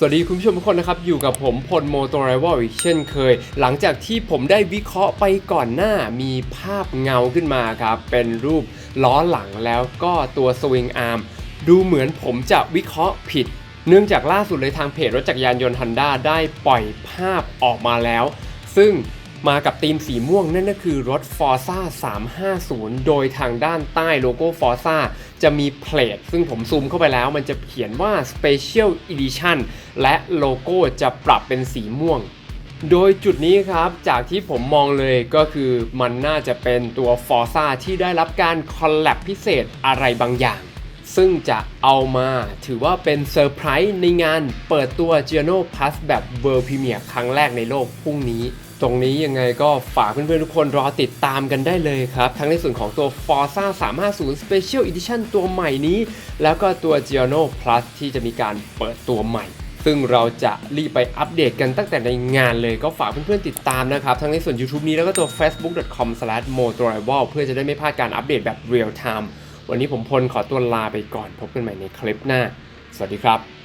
สวัสดีคุณผู้ชมทุกคนนะครับ อยู่กับผมพลโมโตไรวอลอีกเช่นเคย หลังจากที่ผมได้วิเคราะห์ไปก่อนหน้ามีภาพเงาขึ้นมาครับ เป็นรูปล้อหลังแล้วก็ตัวสวิงอาร์มดูเหมือนผมจะวิเคราะห์ผิด เนื่องจากล่าสุดเลยทางเพจรถจักรยานยนต์ฮันด้าได้ปล่อยภาพออกมาแล้ว ซึ่ง มากับธีมสีม่วงนั่นก็คือรถ Forza 350 โดยทางด้านใต้โลโก้ Forza จะมีเพลทซึ่งผมซูมเข้าไปแล้วมันจะเขียนว่า Special Edition และโลโก้จะปรับเป็นสีม่วง โดยจุดนี้ครับจากที่ผมมองเลยก็คือมันน่าจะเป็นตัว Forza ที่ได้รับการคอลแลบพิเศษอะไรบางอย่างซึ่งจะเอามาถือว่าเป็นเซอร์ไพรส์ในงานเปิดตัว g i o n o Plus แบบ World Premiere ครั้งแรกในโลกพรุ่งนี้ ตรงนี้ยังไงก็ฝากเพื่อนๆทุกคนรอติดตามกันได้เลยครับ ทั้งในส่วนของตัว Forza 350 Special Edition ตัวใหม่นี้ แล้วก็ตัว g i o n o Plus ที่จะมีการเปิดตัวใหม่ ซึ่งเราจะรีบไปอัปเดตกันตั้งแต่ในงานเลยก็ฝากเพื่อนๆติดตามนะครับ ทั้งในส่วน YouTube นี้แล้วก็ตัว facebook.com/motorival เพื่อจะได้ไม่พลาดการอัปเดตแบบ real time วันนี้ผมพลขอตัวลาไปก่อนพบกันใหม่ในคลิปหน้า สวัสดีครับ